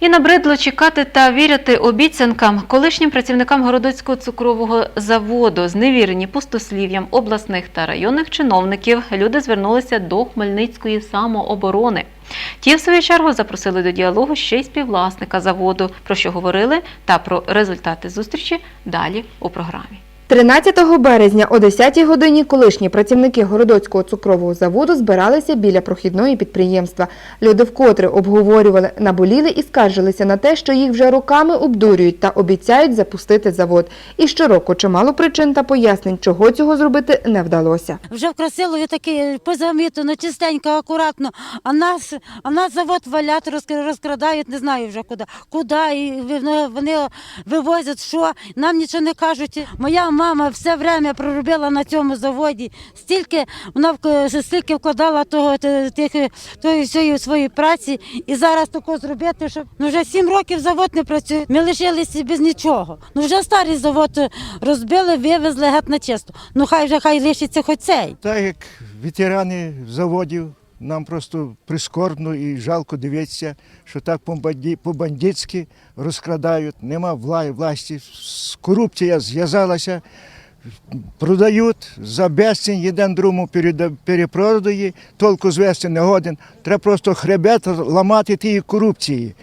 І набридло чекати та вірити обіцянкам колишнім працівникам Городоцького цукрового заводу, зневірені пустослів'ям обласних та районних чиновників, люди звернулися до Хмельницької самооборони. Ті, в свою чергу, запросили до діалогу ще й співвласника заводу, про що говорили, та про результати зустрічі далі у програмі. 13 березня о 10 годині колишні працівники Городоцького цукрового заводу збиралися біля прохідної підприємства. Люди вкотре обговорювали, наболіли і скаржилися на те, що їх вже роками обдурюють та обіцяють запустити завод. І щороку чимало причин та пояснень, чого цього зробити не вдалося. Вже в Красилові таке позамітано, чистенько, акуратно. А нас, а нас завод валять, розк- розкрадають, не знаю вже куди. Куди, і вони- вони вивозять, що, нам нічого не кажуть. Моя мама все время проробила на цьому заводі. Стільки вона стільки вкладала того, тих, тої всієї своєї праці. І зараз тако зробити, щоб ну, вже сім років завод не працює. Ми лишилися без нічого. Ну вже старий завод розбили, вивезли геть на чисто. Ну хай вже хай лишиться хоч цей. Так як ветерани заводів, нам просто прискорбно і жалко дивитися, що так по-бандитськи розкрадають, нема вла- власті, корупція зв'язалася, продають за безцінь, один другому перепродає, толку звести не годен. Треба просто хребет ламати тієї корупції.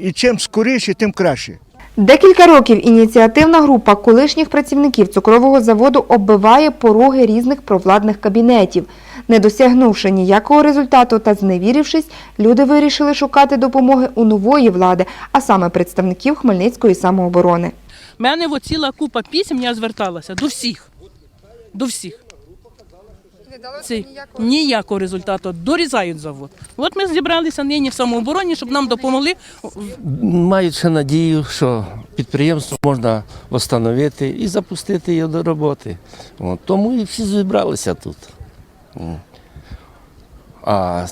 І чим скоріше, тим краще. Декілька років ініціативна група колишніх працівників цукрового заводу оббиває пороги різних провладних кабінетів. Не досягнувши ніякого результату та зневірившись, люди вирішили шукати допомоги у нової влади, а саме представників Хмельницької самооборони. У мене ціла купа пісень, я зверталася до всіх. До всіх. Це ніякого результату. Дорізають завод. От ми зібралися нині в самообороні, щоб нам допомогли. Маючи надію, що підприємство можна встановити і запустити його до роботи. От, тому і всі зібралися тут. А,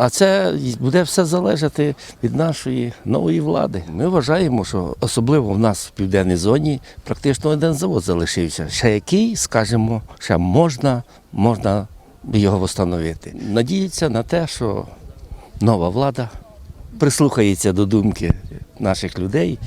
а це буде все залежати від нашої нової влади. Ми вважаємо, що особливо в нас в південній зоні практично один завод залишився. Ще який, скажімо, ще можна, можна його встановити. Надіються на те, що нова влада прислухається до думки наших людей.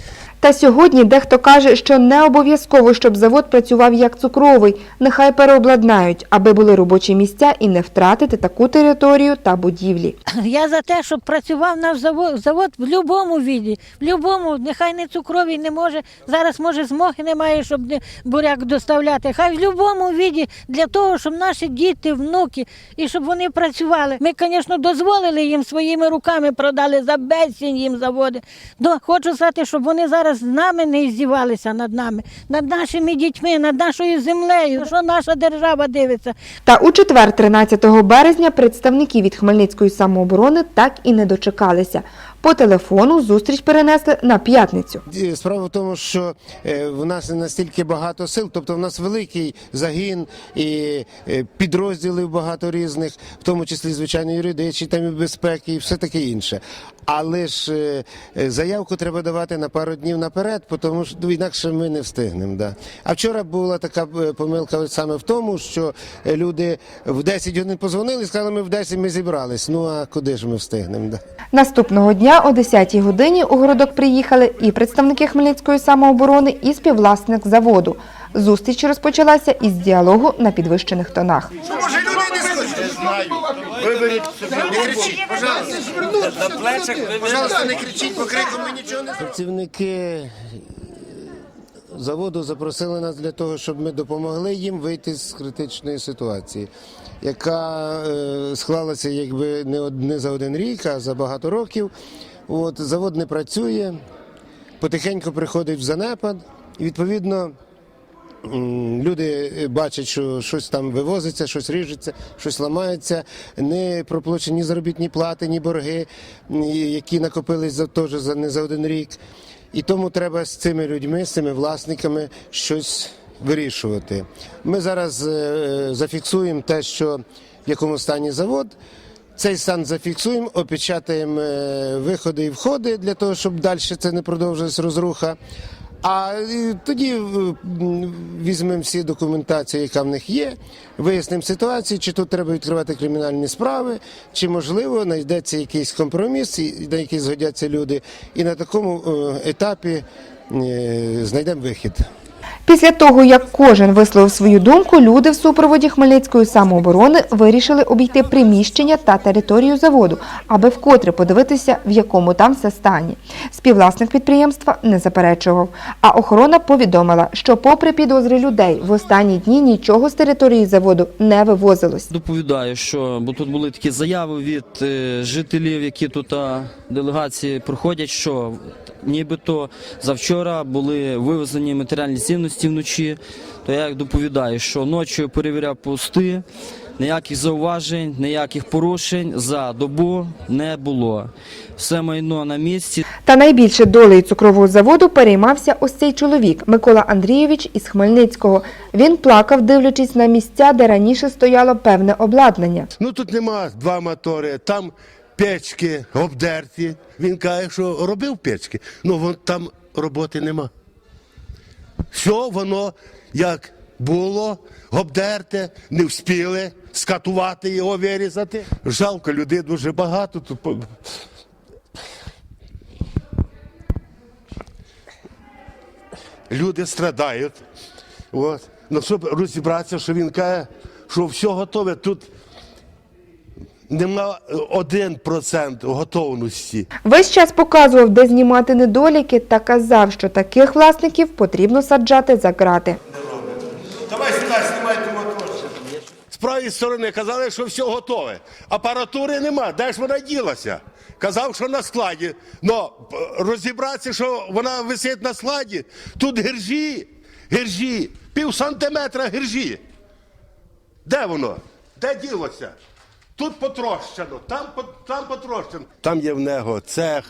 Та сьогодні дехто каже, що не обов'язково, щоб завод працював як цукровий, нехай переобладнають, аби були робочі місця і не втратити таку територію та будівлі. Я за те, щоб працював наш завод, завод в будь-якому віді, в будь-якому, нехай не цукровий не може. Зараз може змоги немає, щоб буряк доставляти. Хай в будь-якому віді для того, щоб наші діти, внуки і щоб вони працювали. Ми, звісно, дозволили їм своїми руками продали за безцінь їм заводи. Но хочу сказати, щоб вони зараз з нами не здівалися над нами, над нашими дітьми, над нашою землею. Що наша держава дивиться? Та у четвер, 13 березня, представники від Хмельницької самооборони так і не дочекалися. По телефону зустріч перенесли на п'ятницю. Е, Справа в тому, що е, в нас не настільки багато сил, тобто в нас великий загін і е, підрозділів багато різних, в тому числі звичайно юридичні там і безпеки, і все таке інше. Але ж заявку треба давати на пару днів наперед, тому що ну, інакше ми не встигнемо. Да. А вчора була така помилка саме в тому, що люди в 10 годин позвонили і сказали, ми в 10 ми зібрались. Ну а куди ж ми встигнемо? Да. Наступного дня о 10-й годині у городок приїхали і представники Хмельницької самооборони, і співвласник заводу. Зустріч розпочалася із діалогу на підвищених тонах. Може не? Виберіть собі. Не кричіть, пожалуйста. Пожалуйста, не кричіть, бо криком ми нічого не Працівники заводу запросили нас для того, щоб ми допомогли їм вийти з критичної ситуації, яка е, склалася якби не, од- не за один рік, а за багато років. От, завод не працює, потихеньку приходить в занепад, і відповідно. Люди бачать, що щось там вивозиться, щось ріжеться, щось ламається, не проплачені ні заробітні плати, ні борги, які накопились за теж за не за один рік. І тому треба з цими людьми, з цими власниками щось вирішувати. Ми зараз е, зафіксуємо те, що в якому стані завод. Цей стан зафіксуємо, опечатаємо е, виходи і входи для того, щоб далі це не продовжилась розруха. А е, тоді е, візьмемо всі документації, яка в них є, вияснимо ситуацію, чи тут треба відкривати кримінальні справи, чи можливо знайдеться якийсь компроміс, на який згодяться люди, і на такому е, етапі знайдемо вихід. Після того, як кожен висловив свою думку, люди в супроводі Хмельницької самооборони вирішили обійти приміщення та територію заводу, аби вкотре подивитися, в якому там все стані. Співвласник підприємства не заперечував. А охорона повідомила, що, попри підозри людей, в останні дні нічого з території заводу не вивозилось. Доповідаю, що бо тут були такі заяви від е, жителів, які тут делегації проходять, що нібито завчора були вивезені матеріальні цінності вночі. То я як доповідаю, що ночі перевіряв пости, ніяких зауважень, ніяких порушень за добу не було. Все майно на місці. Та найбільше долею цукрового заводу переймався ось цей чоловік Микола Андрійович із Хмельницького. Він плакав, дивлячись на місця, де раніше стояло певне обладнання. Ну тут нема два мотори, там печки обдерті. Він каже, що робив печки. Ну вон там роботи нема. Все воно як було, обдерте, не вспіли скатувати його, вирізати. Жалко, людей дуже багато тут. Люди страдають. От. Ну, щоб розібратися, що він каже, що все готове тут. Нема один процент готовності. Весь час показував, де знімати недоліки, та казав, що таких власників потрібно саджати за грати. Давай сюди мотор. З правої сторони казали, що все готове. Апаратури нема. Де ж вона ділася? Казав, що на складі. Но розібратися, що вона висить на складі. Тут гіржі, гіржі, пів сантиметра гіржі. Де воно? Де ділося? Тут потрощено, там, там потрощено. Там є в нього цех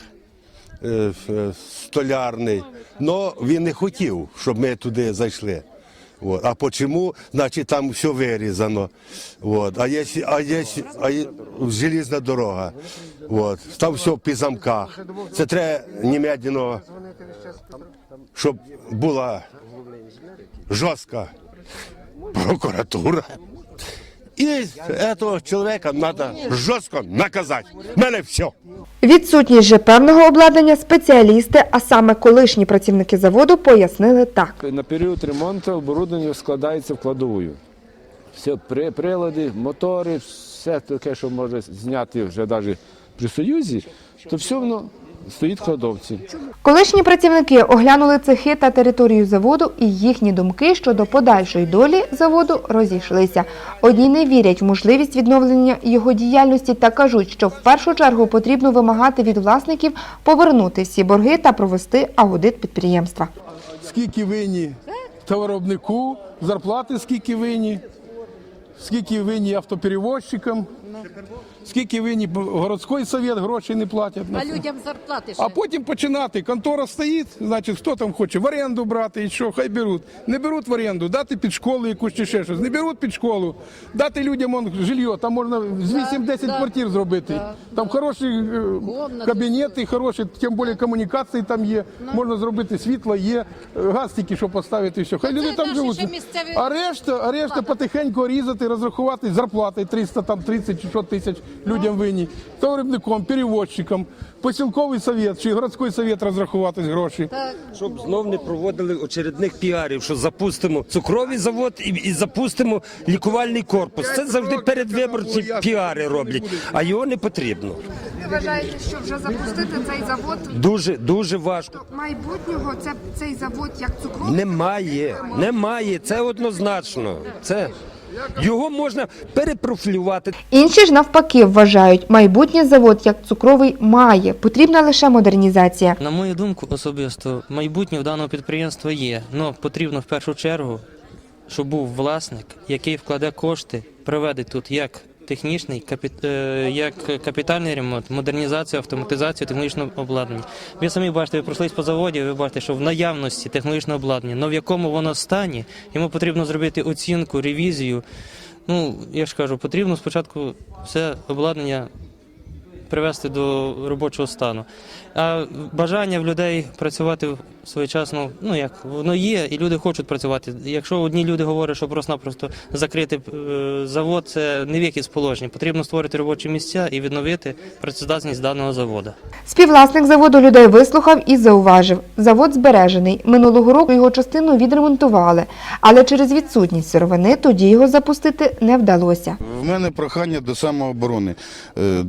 е, е, столярний. Но він не хотів, щоб ми туди зайшли. От. А почему? Значить, там все вирізано. От. А є, а є, а є желізна дорога. От. Там все по замках. Це треба немедленно, щоб була жорстка прокуратура. І цього чоловіка треба жорстко наказати. У мене все. Відсутність же певного обладнання спеціалісти, а саме колишні працівники заводу, пояснили так. На період ремонту оборудовання складається в кладовую. Все, при, прилади, мотори, все таке, що може зняти вже навіть при Союзі, то все воно стоїть в кладовці. Колишні працівники оглянули цехи та територію заводу, і їхні думки щодо подальшої долі заводу розійшлися. Одні не вірять в можливість відновлення його діяльності та кажуть, що в першу чергу потрібно вимагати від власників повернути всі борги та провести аудит підприємства. скільки винні товаровнику, зарплати скільки винні, скільки винні автоперевозчикам, скільки винні городський совет грошей не платять. А людям зарплати А потім починати. Контора стоїть, значить, хто там хоче в оренду брати і що, хай беруть. Не беруть в оренду, дати під школу якусь чи ще щось. Не беруть під школу, дати людям он, жилье, там можна з 8-10 квартир зробити. Там хороші е, кабінети, хороші, тим більше комунікації там є. Можна зробити світло, є, е, газ тільки що поставити, і все. Хай люди там живуть. А решта, а решта потихеньку різати, розрахувати зарплати 300, там 30 чи що тисяч людям винні. Товарибником, перевозчикам, посілковий совет чи городський совет розрахуватись гроші. щоб знов не проводили очередних піарів, що запустимо цукровий завод і, і запустимо лікувальний корпус. Це завжди передвиборчі піари роблять, а його не потрібно. Ви вважаєте, що вже запустити цей завод Дуже дуже важко. майбутнього, це цей завод як цукровий? Немає, немає. Це однозначно. Це його можна перепрофілювати. Інші ж навпаки вважають, майбутнє завод як цукровий має, потрібна лише модернізація. На мою думку, особисто, майбутнє в даного підприємства є. але потрібно в першу чергу, щоб був власник, який вкладе кошти, проведе тут як технічний, капі... е, як капітальний ремонт, модернізацію, автоматизацію технологічного обладнання. Ви самі бачите, ви пройшлись по заводі, ви бачите, що в наявності технологічного обладнання, але в якому воно стані, йому потрібно зробити оцінку, ревізію. Ну, я ж кажу, потрібно спочатку все обладнання привести до робочого стану. А бажання в людей працювати своєчасно, ну як воно є, і люди хочуть працювати. Якщо одні люди говорять, що просто-напросто закрити е, завод, це не вік із положення. Потрібно створити робочі місця і відновити працездатність даного заводу. Співвласник заводу людей вислухав і зауважив, завод збережений. Минулого року його частину відремонтували, але через відсутність сировини тоді його запустити не вдалося. В мене прохання до самооборони. Е,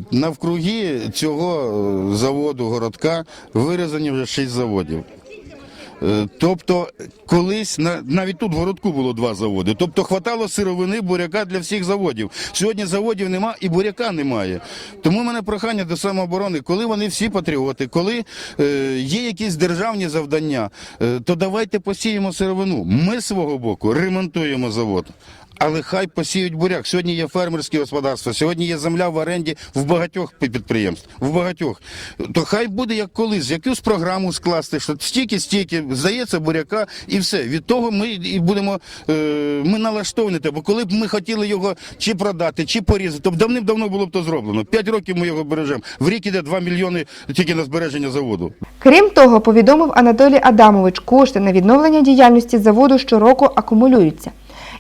Навкруги цього е, заводу городка вирізані вже шість заводів. Е, Тобто, колись навіть тут в городку було два заводи. Тобто хватало сировини буряка для всіх заводів. Сьогодні заводів нема і буряка немає. Тому в мене прохання до самооборони, коли вони всі патріоти, коли е, є якісь державні завдання, е, то давайте посіємо сировину. Ми свого боку ремонтуємо завод. Але хай посіють буряк. Сьогодні є фермерські господарства, сьогодні є земля в оренді в багатьох підприємств. В багатьох. То хай буде як колись, якусь програму скласти, що стільки, стільки, здається, буряка і все. Від того ми і будемо е, ми налаштовані. Бо коли б ми хотіли його чи продати, чи порізати, то б давним-давно було б то зроблено. П'ять років ми його бережемо. В рік іде 2 мільйони тільки на збереження заводу. Крім того, повідомив Анатолій Адамович, кошти на відновлення діяльності заводу щороку акумулюються.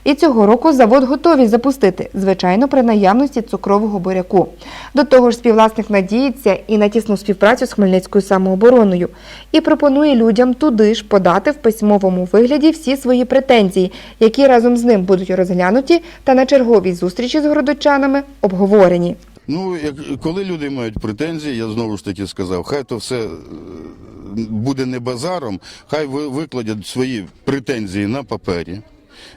І цього року завод готові запустити, звичайно, при наявності цукрового буряку. До того ж, співвласник надіється і на тісну співпрацю з Хмельницькою самообороною і пропонує людям туди ж подати в письмовому вигляді всі свої претензії, які разом з ним будуть розглянуті та на черговій зустрічі з городочанами обговорені. Ну, як коли люди мають претензії, я знову ж таки сказав, хай то все е, буде не базаром, хай ви викладять свої претензії на папері.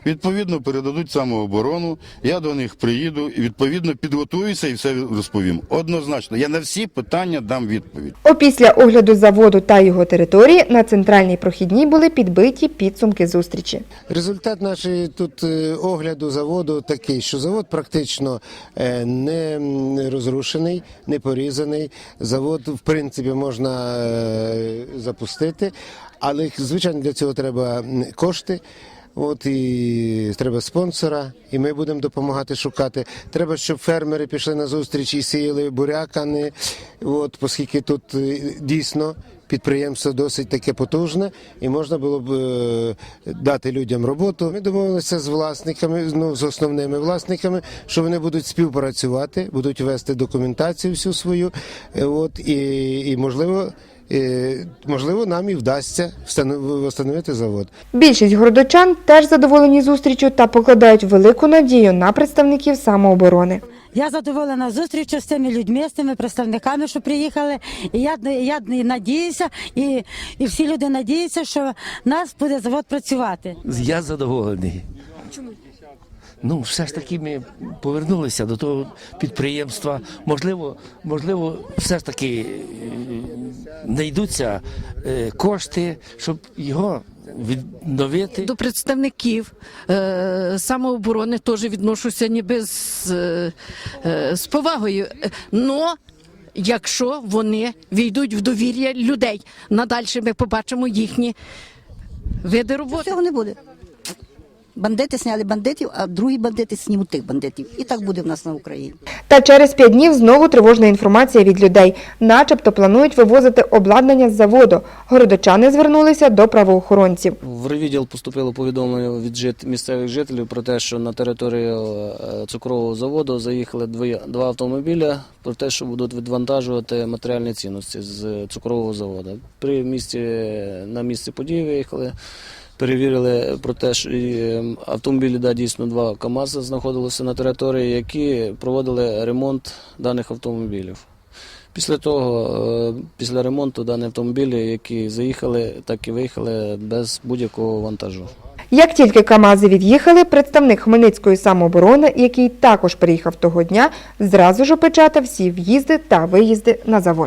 Відповідно, передадуть самооборону, я до них приїду і відповідно підготуюся і все розповім. Однозначно, я на всі питання дам відповідь. Опісля огляду заводу та його території на центральній прохідній були підбиті підсумки зустрічі. Результат нашої тут е, огляду заводу такий, що завод практично е, не розрушений, не порізаний. Завод, в принципі, можна е, запустити, але звичайно для цього треба кошти. От і треба спонсора, і ми будемо допомагати шукати. Треба, щоб фермери пішли на зустріч і сіяли буряк, а не от, оскільки тут е, дійсно підприємство досить таке потужне, і можна було б е, дати людям роботу. Ми домовилися з власниками, ну з основними власниками, що вони будуть співпрацювати, будуть вести документацію всю свою. е, От і, і можливо. Можливо, нам і вдасться встанов- встановити завод. Більшість городочан теж задоволені зустрічю та покладають велику надію на представників самооборони. Я задоволена зустрічю з цими людьми, з цими представниками, що приїхали. І я, я надіюся, і, і всі люди надіються, що в нас буде завод працювати. Я задоволений. Чому? Ну, все ж таки ми повернулися до того підприємства. Можливо, можливо, все ж таки е, знайдуться е, кошти, щоб його відновити. До представників е, самооборони теж відношуся ніби з, з повагою. Но якщо вони війдуть в довір'я людей, надальше ми побачимо їхні види роботи. Цього не буде. Бандити сняли бандитів, а другі бандити снімуть тих бандитів. І так буде в нас на Україні. Та через п'ять днів знову тривожна інформація від людей. Начебто планують вивозити обладнання з заводу. Городочани звернулися до правоохоронців. В райвідділ поступило повідомлення від жит... місцевих жителів про те, що на територію е, цукрового заводу заїхали двоє... два автомобіля про те, що будуть відвантажувати матеріальні цінності з цукрового заводу. При місці на місці події виїхали. Перевірили про те, що е, автомобілі да, дійсно два КАМАЗи знаходилися на території, які проводили ремонт даних автомобілів. Після того, е, після ремонту дані автомобілі, які заїхали, так і виїхали без будь-якого вантажу. Як тільки КАМАЗи від'їхали, представник Хмельницької самооборони, який також приїхав того дня, зразу ж опечатав всі в'їзди та виїзди на завод.